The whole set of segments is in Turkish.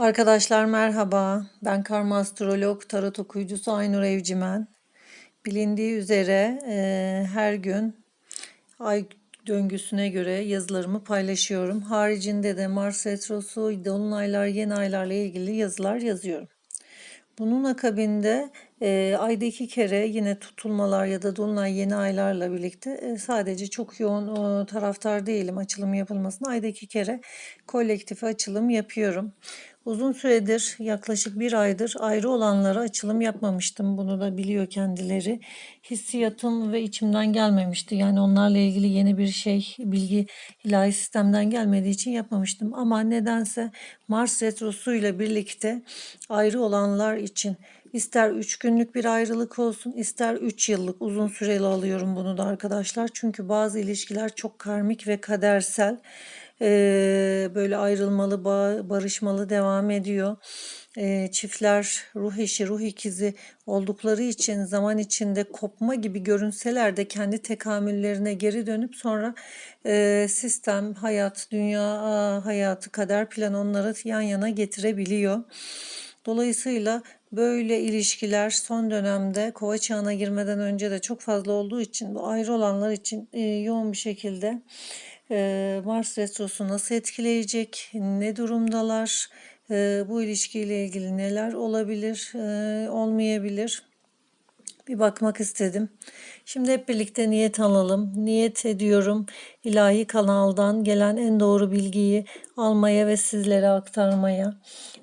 Arkadaşlar merhaba. Ben karma astrolog, tarot okuyucusu Aynur Evcimen. Bilindiği üzere e, her gün ay döngüsüne göre yazılarımı paylaşıyorum. Haricinde de Mars retrosu, dolunaylar, yeni aylarla ilgili yazılar yazıyorum. Bunun akabinde e, ayda iki kere yine tutulmalar ya da dolunay yeni aylarla birlikte e, sadece çok yoğun e, taraftar değilim açılım yapılmasına. Ayda iki kere kolektif açılım yapıyorum. Uzun süredir yaklaşık bir aydır ayrı olanlara açılım yapmamıştım. Bunu da biliyor kendileri. Hissiyatım ve içimden gelmemişti. Yani onlarla ilgili yeni bir şey, bilgi ilahi sistemden gelmediği için yapmamıştım. Ama nedense Mars Retrosu ile birlikte ayrı olanlar için ister 3 günlük bir ayrılık olsun, ister 3 yıllık uzun süreli alıyorum bunu da arkadaşlar. Çünkü bazı ilişkiler çok karmik ve kadersel böyle ayrılmalı, barışmalı devam ediyor. Çiftler ruh eşi, ruh ikizi oldukları için zaman içinde kopma gibi görünseler de kendi tekamüllerine geri dönüp sonra sistem, hayat, dünya hayatı, kader planı onları yan yana getirebiliyor. Dolayısıyla böyle ilişkiler son dönemde kova çağına girmeden önce de çok fazla olduğu için bu ayrı olanlar için yoğun bir şekilde Mars Retrosu nasıl etkileyecek, ne durumdalar, bu ilişkiyle ilgili neler olabilir, olmayabilir bir bakmak istedim. Şimdi hep birlikte niyet alalım. Niyet ediyorum ilahi kanaldan gelen en doğru bilgiyi almaya ve sizlere aktarmaya.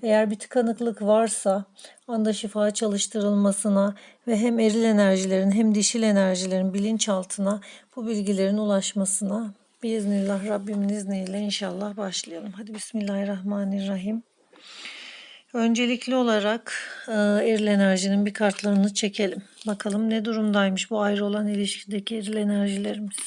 Eğer bir tıkanıklık varsa anda şifa çalıştırılmasına ve hem eril enerjilerin hem dişil enerjilerin bilinçaltına bu bilgilerin ulaşmasına Biiznillah Rabbimin izniyle inşallah başlayalım. Hadi Bismillahirrahmanirrahim. Öncelikli olarak e, eril enerjinin bir kartlarını çekelim. Bakalım ne durumdaymış bu ayrı olan ilişkideki eril enerjilerimiz.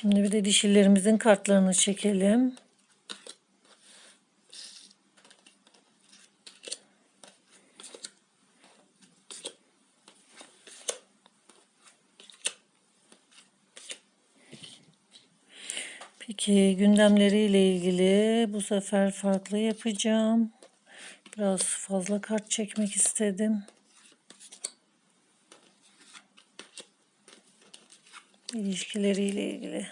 Şimdi bir de dişillerimizin kartlarını çekelim. Peki gündemleriyle ilgili bu sefer farklı yapacağım. Biraz fazla kart çekmek istedim. İlişkileriyle ilgili.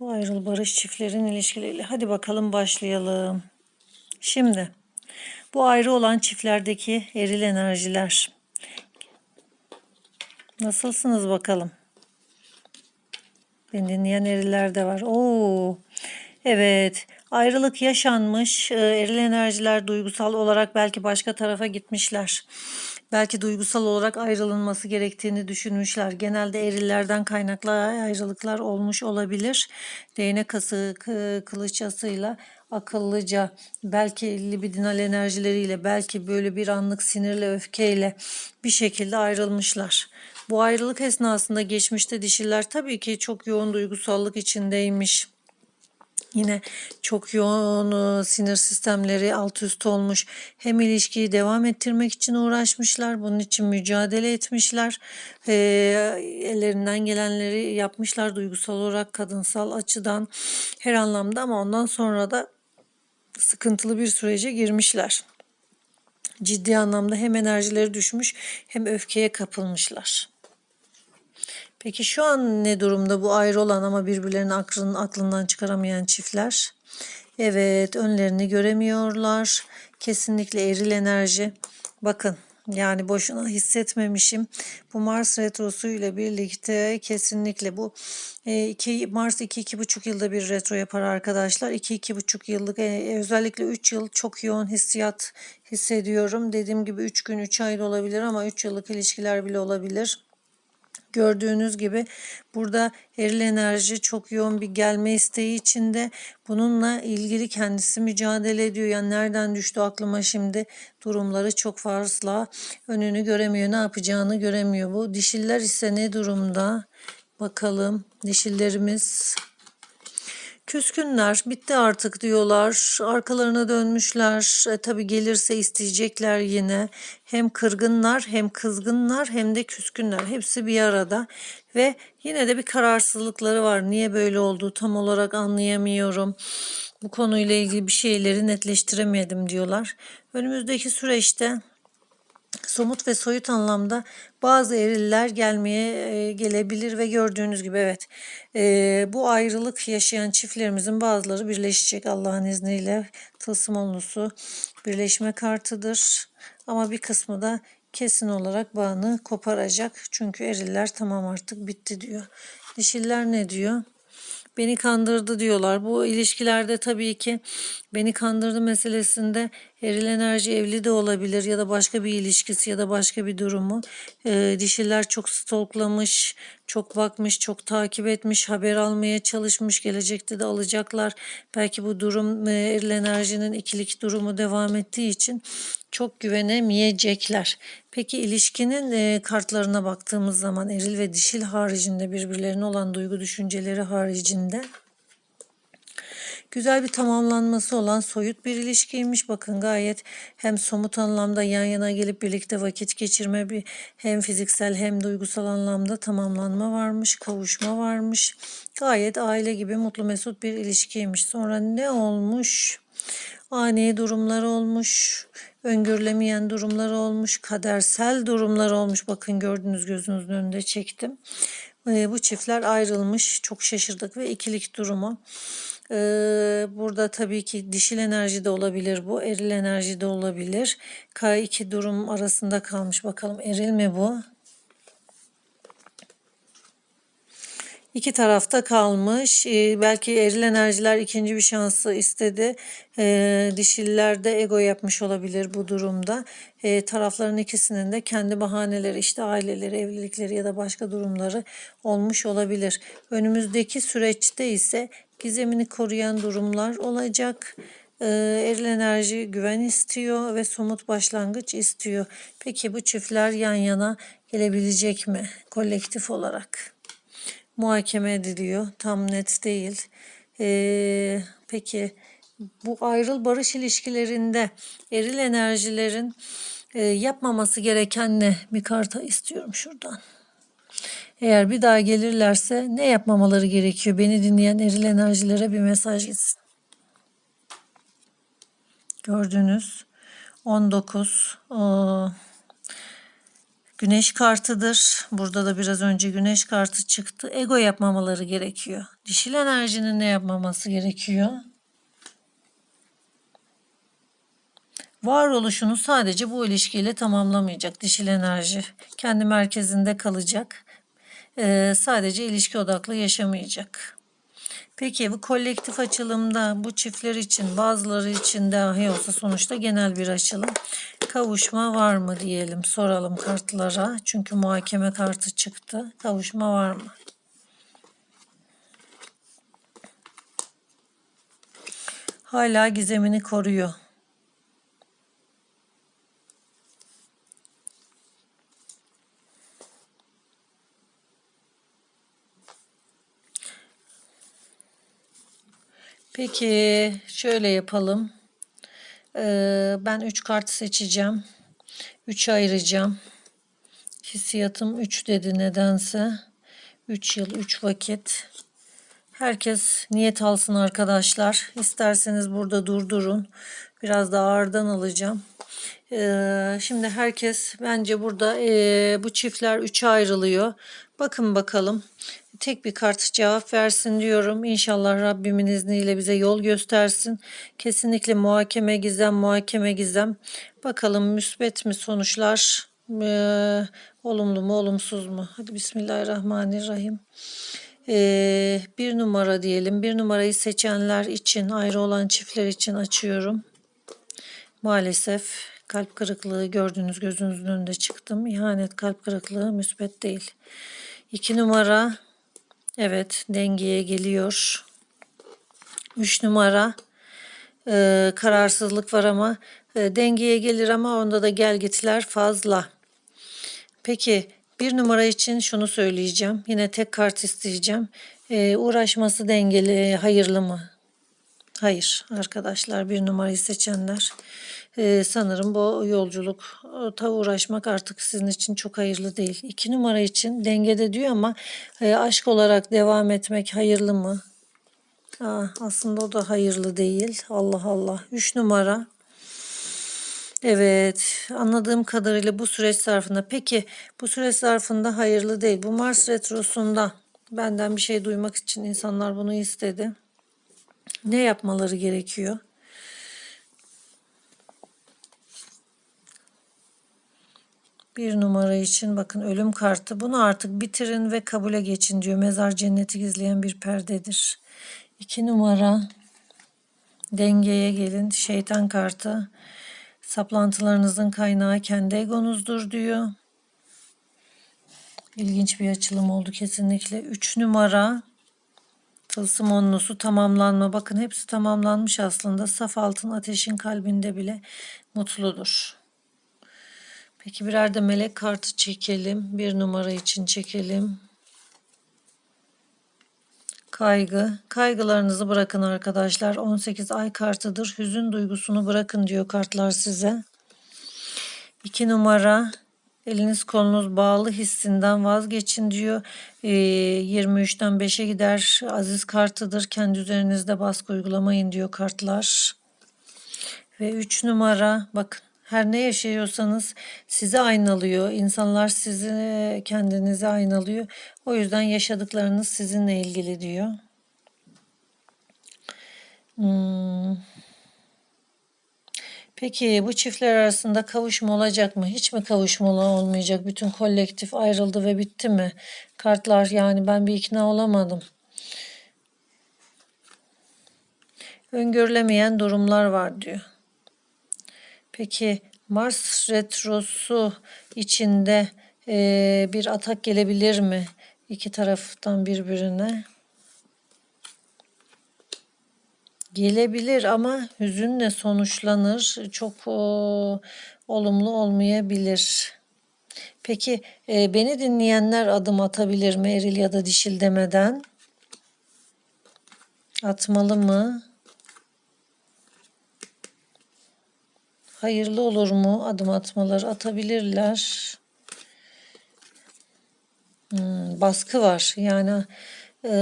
Bu ayrıl barış çiftlerin ilişkileriyle. Hadi bakalım başlayalım. Şimdi bu ayrı olan çiftlerdeki eril enerjiler. Nasılsınız bakalım? Beni dinleyen eriller de var. Oo. Evet. Ayrılık yaşanmış. Ee, eril enerjiler duygusal olarak belki başka tarafa gitmişler belki duygusal olarak ayrılınması gerektiğini düşünmüşler. Genelde erillerden kaynaklı ayrılıklar olmuş olabilir. Değnek kası kılıççasıyla akıllıca belki libidinal enerjileriyle belki böyle bir anlık sinirle öfkeyle bir şekilde ayrılmışlar. Bu ayrılık esnasında geçmişte dişiler tabii ki çok yoğun duygusallık içindeymiş Yine çok yoğun sinir sistemleri alt üst olmuş. Hem ilişkiyi devam ettirmek için uğraşmışlar. Bunun için mücadele etmişler. E, ellerinden gelenleri yapmışlar duygusal olarak, kadınsal açıdan her anlamda ama ondan sonra da sıkıntılı bir sürece girmişler. Ciddi anlamda hem enerjileri düşmüş hem öfkeye kapılmışlar. Peki şu an ne durumda bu ayrı olan ama birbirlerinin aklının, aklından çıkaramayan çiftler? Evet önlerini göremiyorlar. Kesinlikle eril enerji. Bakın yani boşuna hissetmemişim. Bu Mars retrosu ile birlikte kesinlikle bu e, iki, Mars 2-2,5 yılda bir retro yapar arkadaşlar. 2-2,5 yıllık e, özellikle 3 yıl çok yoğun hissiyat hissediyorum. Dediğim gibi 3 gün 3 ay olabilir ama 3 yıllık ilişkiler bile olabilir. Gördüğünüz gibi burada eril enerji çok yoğun bir gelme isteği içinde. Bununla ilgili kendisi mücadele ediyor. Yani nereden düştü aklıma şimdi durumları çok fazla önünü göremiyor. Ne yapacağını göremiyor. Bu dişiller ise ne durumda? Bakalım dişillerimiz Küskünler, bitti artık diyorlar. Arkalarına dönmüşler. E, tabii gelirse isteyecekler yine. Hem kırgınlar, hem kızgınlar, hem de küskünler. Hepsi bir arada. Ve yine de bir kararsızlıkları var. Niye böyle olduğu tam olarak anlayamıyorum. Bu konuyla ilgili bir şeyleri netleştiremedim diyorlar. Önümüzdeki süreçte somut ve soyut anlamda bazı eriller gelmeye e, gelebilir ve gördüğünüz gibi evet e, bu ayrılık yaşayan çiftlerimizin bazıları birleşecek Allah'ın izniyle tılsım onlusu birleşme kartıdır ama bir kısmı da kesin olarak bağını koparacak çünkü eriller tamam artık bitti diyor. Dişiller ne diyor? Beni kandırdı diyorlar. Bu ilişkilerde tabii ki beni kandırdı meselesinde eril enerji evli de olabilir ya da başka bir ilişkisi ya da başka bir durumu. Ee, dişiler çok stalklamış, çok bakmış, çok takip etmiş, haber almaya çalışmış. Gelecekte de alacaklar. Belki bu durum e, eril enerjinin ikilik durumu devam ettiği için çok güvenemeyecekler. Peki ilişkinin e, kartlarına baktığımız zaman eril ve dişil haricinde birbirlerine olan duygu düşünceleri haricinde güzel bir tamamlanması olan soyut bir ilişkiymiş. Bakın gayet hem somut anlamda yan yana gelip birlikte vakit geçirme bir hem fiziksel hem duygusal anlamda tamamlanma varmış, kavuşma varmış. Gayet aile gibi mutlu mesut bir ilişkiymiş. Sonra ne olmuş? ani durumlar olmuş, öngörülemeyen durumlar olmuş, kadersel durumlar olmuş. Bakın gördüğünüz gözünüzün önünde çektim. Ee, bu çiftler ayrılmış. Çok şaşırdık ve ikilik durumu. Ee, burada tabii ki dişil enerji de olabilir bu, eril enerji de olabilir. K2 durum arasında kalmış. Bakalım eril mi bu? İki tarafta kalmış. Ee, belki eril enerjiler ikinci bir şansı istedi. Ee, dişiller de ego yapmış olabilir bu durumda. Ee, tarafların ikisinin de kendi bahaneleri işte aileleri, evlilikleri ya da başka durumları olmuş olabilir. Önümüzdeki süreçte ise gizemini koruyan durumlar olacak. Ee, eril enerji güven istiyor ve somut başlangıç istiyor. Peki bu çiftler yan yana gelebilecek mi kolektif olarak? Muhakeme ediliyor. Tam net değil. Ee, peki bu ayrıl barış ilişkilerinde eril enerjilerin e, yapmaması gereken ne? Bir karta istiyorum şuradan. Eğer bir daha gelirlerse ne yapmamaları gerekiyor? Beni dinleyen eril enerjilere bir mesaj gitsin. Gördüğünüz 19 o, Güneş kartıdır. Burada da biraz önce güneş kartı çıktı. Ego yapmamaları gerekiyor. Dişil enerjinin ne yapmaması gerekiyor? Varoluşunu sadece bu ilişkiyle tamamlamayacak dişil enerji. Kendi merkezinde kalacak. Ee, sadece ilişki odaklı yaşamayacak. Peki bu kolektif açılımda bu çiftler için bazıları için dahi olsa sonuçta genel bir açılım. Kavuşma var mı diyelim soralım kartlara. Çünkü muhakeme kartı çıktı. Kavuşma var mı? Hala gizemini koruyor. Peki şöyle yapalım. Ee, ben 3 kart seçeceğim. 3 ayıracağım. Hissiyatım 3 dedi nedense. 3 yıl 3 vakit. Herkes niyet alsın arkadaşlar. İsterseniz burada durdurun. Biraz da ağırdan alacağım. Ee, şimdi herkes bence burada e, bu çiftler 3'e ayrılıyor. Bakın bakalım tek bir kart cevap versin diyorum. İnşallah Rabbimin izniyle bize yol göstersin. Kesinlikle muhakeme gizem, muhakeme gizem. Bakalım müsbet mi sonuçlar, ee, olumlu mu, olumsuz mu? Hadi Bismillahirrahmanirrahim. Ee, bir numara diyelim. Bir numarayı seçenler için, ayrı olan çiftler için açıyorum. Maalesef kalp kırıklığı gördüğünüz gözünüzün önünde çıktım. İhanet kalp kırıklığı müsbet değil. İki numara Evet dengeye geliyor. 3 numara e, kararsızlık var ama e, dengeye gelir ama onda da gel gitler fazla. Peki bir numara için şunu söyleyeceğim. Yine tek kart isteyeceğim. Ee, uğraşması dengeli, hayırlı mı? Hayır arkadaşlar bir numarayı seçenler. Ee, sanırım bu yolculuk ta uğraşmak artık sizin için çok hayırlı değil. İki numara için dengede diyor ama e, aşk olarak devam etmek hayırlı mı? Aa, aslında o da hayırlı değil. Allah Allah. Üç numara. Evet, anladığım kadarıyla bu süreç zarfında. Peki bu süreç zarfında hayırlı değil. Bu Mars retrosunda benden bir şey duymak için insanlar bunu istedi. Ne yapmaları gerekiyor? Bir numara için bakın ölüm kartı. Bunu artık bitirin ve kabule geçin diyor. Mezar cenneti gizleyen bir perdedir. İki numara dengeye gelin. Şeytan kartı. Saplantılarınızın kaynağı kendi egonuzdur diyor. İlginç bir açılım oldu kesinlikle. Üç numara tılsım onlusu tamamlanma. Bakın hepsi tamamlanmış aslında. Saf altın ateşin kalbinde bile mutludur. Peki birer de melek kartı çekelim. Bir numara için çekelim. Kaygı. Kaygılarınızı bırakın arkadaşlar. 18 ay kartıdır. Hüzün duygusunu bırakın diyor kartlar size. 2 numara. Eliniz kolunuz bağlı hissinden vazgeçin diyor. Ee, 23'ten 5'e gider. Aziz kartıdır. Kendi üzerinizde baskı uygulamayın diyor kartlar. Ve 3 numara. Bakın her ne yaşıyorsanız sizi aynalıyor. İnsanlar sizi kendinize aynalıyor. O yüzden yaşadıklarınız sizinle ilgili diyor. Hmm. Peki bu çiftler arasında kavuşma olacak mı? Hiç mi kavuşma olmayacak? Bütün kolektif ayrıldı ve bitti mi? Kartlar yani ben bir ikna olamadım. Öngörülemeyen durumlar var diyor. Peki Mars retrosu içinde e, bir atak gelebilir mi? İki taraftan birbirine. Gelebilir ama hüzünle sonuçlanır. Çok o, olumlu olmayabilir. Peki e, beni dinleyenler adım atabilir mi eril ya da dişil demeden? Atmalı mı? Hayırlı olur mu? Adım atmalar atabilirler. Hmm, baskı var. Yani e,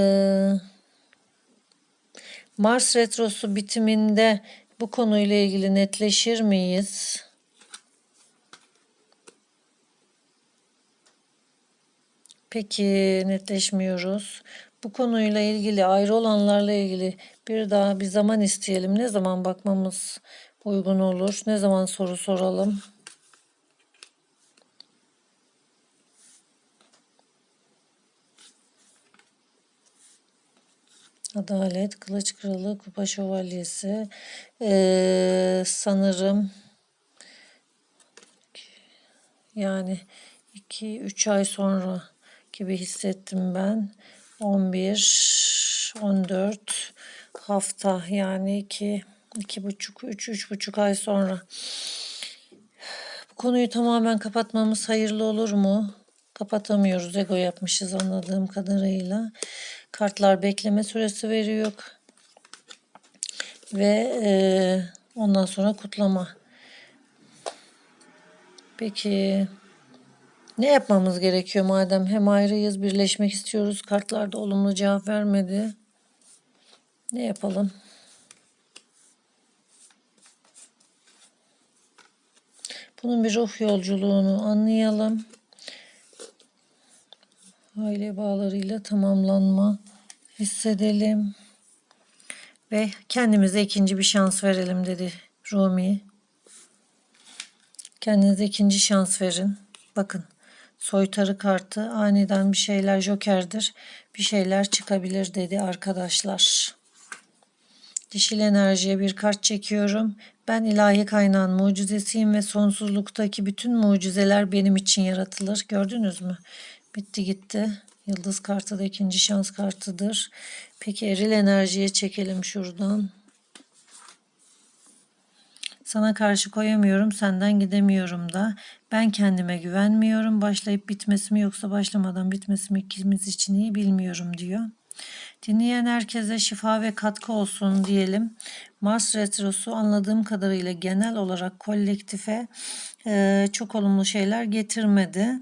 Mars retrosu bitiminde bu konuyla ilgili netleşir miyiz? Peki netleşmiyoruz. Bu konuyla ilgili ayrı olanlarla ilgili bir daha bir zaman isteyelim. Ne zaman bakmamız uygun olur? Ne zaman soru soralım? Adalet, Kılıç Kralı, Kupa Şövalyesi. Ee, sanırım yani 2-3 ay sonra gibi hissettim ben. 11, 14 hafta yani 2 iki buçuk, üç, üç buçuk ay sonra. Bu konuyu tamamen kapatmamız hayırlı olur mu? Kapatamıyoruz. Ego yapmışız anladığım kadarıyla. Kartlar bekleme süresi veriyor. Ve e, ondan sonra kutlama. Peki ne yapmamız gerekiyor madem hem ayrıyız birleşmek istiyoruz. Kartlarda olumlu cevap vermedi. Ne yapalım? Bunun bir ruh yolculuğunu anlayalım. Aile bağlarıyla tamamlanma hissedelim. Ve kendimize ikinci bir şans verelim dedi Rumi. Kendinize ikinci şans verin. Bakın soytarı kartı aniden bir şeyler jokerdir. Bir şeyler çıkabilir dedi arkadaşlar. Dişil enerjiye bir kart çekiyorum. Ben ilahi kaynağın mucizesiyim ve sonsuzluktaki bütün mucizeler benim için yaratılır. Gördünüz mü? Bitti gitti. Yıldız kartı da ikinci şans kartıdır. Peki eril enerjiye çekelim şuradan. Sana karşı koyamıyorum, senden gidemiyorum da. Ben kendime güvenmiyorum. Başlayıp bitmesi mi yoksa başlamadan bitmesi mi ikimiz için iyi bilmiyorum diyor. Dinleyen herkese şifa ve katkı olsun diyelim. Mars Retrosu anladığım kadarıyla genel olarak kolektife e, çok olumlu şeyler getirmedi.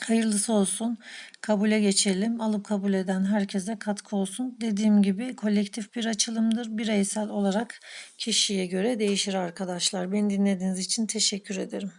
Hayırlısı olsun. Kabule geçelim. Alıp kabul eden herkese katkı olsun. Dediğim gibi kolektif bir açılımdır. Bireysel olarak kişiye göre değişir arkadaşlar. Beni dinlediğiniz için teşekkür ederim.